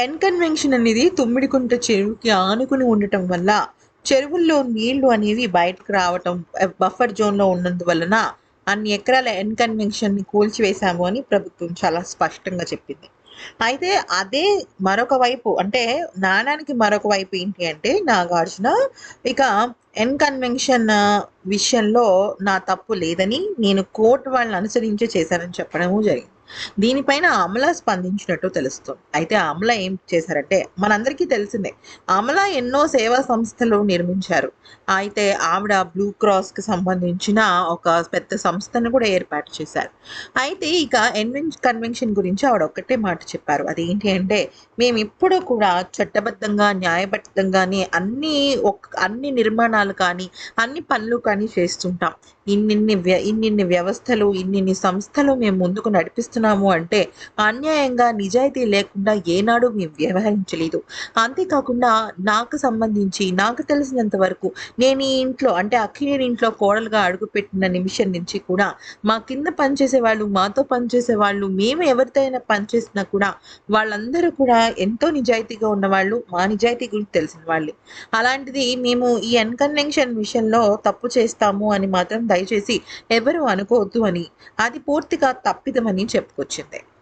N convention అనేది తుమ్మిడికుంట చెరువుకి ఆనుకుని ఉండటం వల్ల చెరువుల్లో నీళ్ళు అనేవి బయటకు రావటం బఫర్ జోన్లో ఉన్నందువలన అన్ని ఎకరాల ఎన్ కన్వెన్షన్ని కూల్చివేశాము అని ప్రభుత్వం చాలా స్పష్టంగా చెప్పింది. అయితే అదే మరొక వైపు అంటే నాణానికి మరొక వైపు ఏంటి అంటే నాగార్జున ఇక ఎన్ కన్వెన్షన్ విషయంలో నా తప్పు లేదని నేను కోర్టు వాళ్ళని అనుసరించి చేశానని చెప్పడము జరిగింది. దీనిపైన అమల స్పందించినట్టు తెలుస్తుంది. అయితే అమల ఏం చేశారంటే మనందరికీ తెలిసిందే అమల ఎన్నో సేవా సంస్థలు నిర్మించారు. అయితే ఆవిడ బ్లూ క్రాస్కి సంబంధించిన ఒక పెద్ద సంస్థను కూడా ఏర్పాటు చేశారు. అయితే ఇక ఎన్వెన్ కన్వెన్షన్ గురించి ఆవిడ ఒక్కటే మాట చెప్పారు. అదేంటి అంటే మేము ఇప్పుడు కూడా చట్టబద్ధంగా న్యాయబద్ధంగానే అన్ని ఒక అన్ని నిర్మాణాలు కానీ అన్ని పనులు కానీ చేస్తుంటాం. ఇన్నిన్ని వ్య ఇన్నిన్ని వ్యవస్థలు ఇన్నిన్ని సంస్థలు మేము ముందుకు నడిపిస్తున్నాం. చేస్తున్నాము అంటే అన్యాయంగా నిజాయితీ లేకుండా ఏనాడు మేము వ్యవహరించలేదు. అంతేకాకుండా నాకు సంబంధించి నాకు తెలిసినంత వరకు నేను ఈ ఇంట్లో అంటే అఖిలేని ఇంట్లో కోడలుగా అడుగుపెట్టిన నిమిషం నుంచి కూడా మా కింద పనిచేసే వాళ్ళు మాతో పనిచేసే వాళ్ళు మేము ఎవరితోనైనా పనిచేసినా కూడా వాళ్ళందరూ కూడా ఎంతో నిజాయితీగా ఉన్నవాళ్ళు మా నిజాయితీ గురించి తెలిసిన వాళ్ళే. అలాంటిది మేము ఈ అన్కన్వెన్షన్ విషయంలో తప్పు చేస్తాము అని మాత్రం దయచేసి ఎవరు అనుకోవద్దు అని అది పూర్తిగా తప్పిదమని చెప్పారు कुछ थे